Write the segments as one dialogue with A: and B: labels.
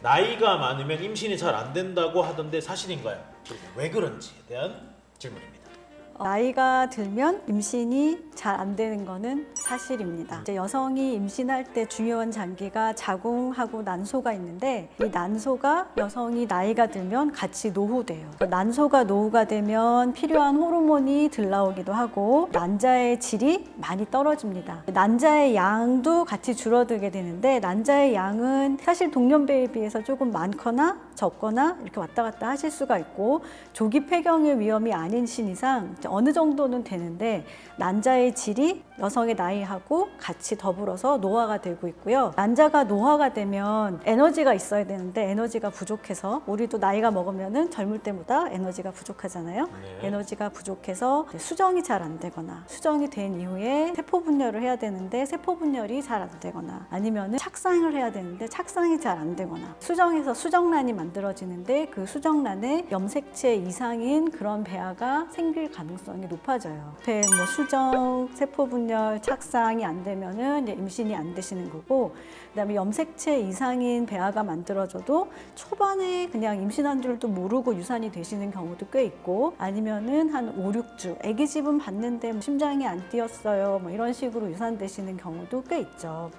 A: 나이가 많으면 임신이 잘 안 된다고 하던데 사실인가요? 왜 그런지에 대한 질문입니다.
B: 나이가 들면 임신이 잘 안 되는 거는 사실입니다. 이제 여성이 임신할 때 중요한 장기가 자궁하고 난소가 있는데 이 난소가 여성이 나이가 들면 같이 노후돼요. 그 난소가 노후가 되면 필요한 호르몬이 들 나오기도 하고 난자의 질이 많이 떨어집니다. 난자의 양도 같이 줄어들게 되는데 난자의 양은 사실 동년배에 비해서 조금 많거나 적거나 이렇게 왔다 갔다 하실 수가 있고 조기 폐경의 위험이 아닌 신 이상 어느 정도는 되는데 난자의 질이 여성의 나이 하고 같이 더불어서 노화가 되고 있고요. 난자가 노화가 되면 에너지가 있어야 되는데 에너지가 부족해서 우리도 나이가 먹으면은 젊을 때보다 에너지가 부족하잖아요.
A: 네.
B: 에너지가 부족해서 수정이 잘 안 되거나 수정이 된 이후에 세포 분열을 해야 되는데 세포 분열이 잘 안 되거나 아니면은 착상을 해야 되는데 착상이 잘 안 되거나 수정에서 수정란이 만들어지는데 그 수정란에 염색체 이상인 그런 배아가 생길 가능성이 높아져요. 배뭐 수정, 세포 분열, 착상 이 안 되면은 임신이 안 되시는 거고 그다음에 염색체 이상인 배아가 만들어져도 초반에 그냥 임신한 줄도 모르고 유산이 되시는 경우도 꽤 있고 아니면은 한 5, 6주 아기 집은 봤는데 뭐 심장이 안 뛰었어요. 뭐 이런 식으로 유산되시는 경우도 꽤 있죠.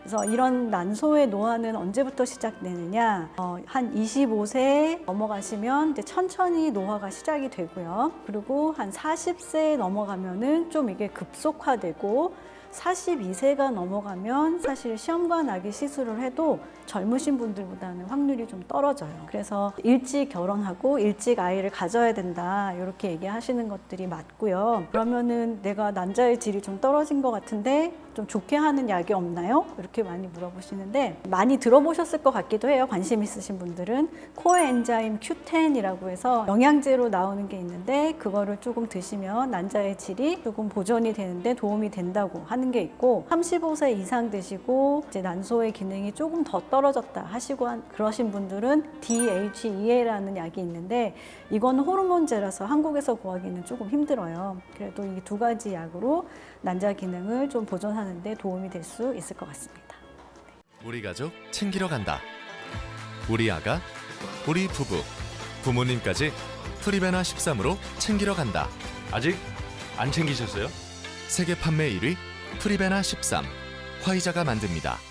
B: 그래서 이런 난소의 노화는 언제부터 시작되느냐? 어, 한 25세 넘어가시면 이제 천천히 노화가 시작이 되고요. 그리고 한 40세 넘어가면은 좀 이게 급속화되고 42세가 넘어가면 사실 시험관 아기 시술을 해도 젊으신 분들보다는 확률이 좀 떨어져요. 그래서 일찍 결혼하고 일찍 아이를 가져야 된다. 이렇게 얘기하시는 것들이 맞고요. 그러면은 내가 난자의 질이 좀 떨어진 것 같은데 좀 좋게 하는 약이 없나요? 이렇게 많이 물어보시는데 많이 들어보셨을 것 같기도 해요. 관심 있으신 분들은 코엔자임 Q10이라고 해서 영양제로 나오는 게 있는데 그거를 조금 드시면 난자의 질이 조금 보존이 되는데 도움이 된다고 하는 게 있고 35세 이상 되시고 이제 난소의 기능이 조금 더 떨어졌다 하시고 한- 그러신 분들은 DHEA라는 약이 있는데 이건 호르몬제라서 한국에서 구하기는 조금 힘들어요. 그래도 이 두 가지 약으로 난자 기능을 좀 보존하는 데 도움이 될 수 있을 것 같습니다.
C: 우리 가족 챙기러 간다. 우리 아가, 우리 부부, 부모님까지 프리베나 13으로 챙기러 간다.
D: 아직 안 챙기셨어요?
C: 세계 판매 1위 프리베나 13. 화이자가 만듭니다.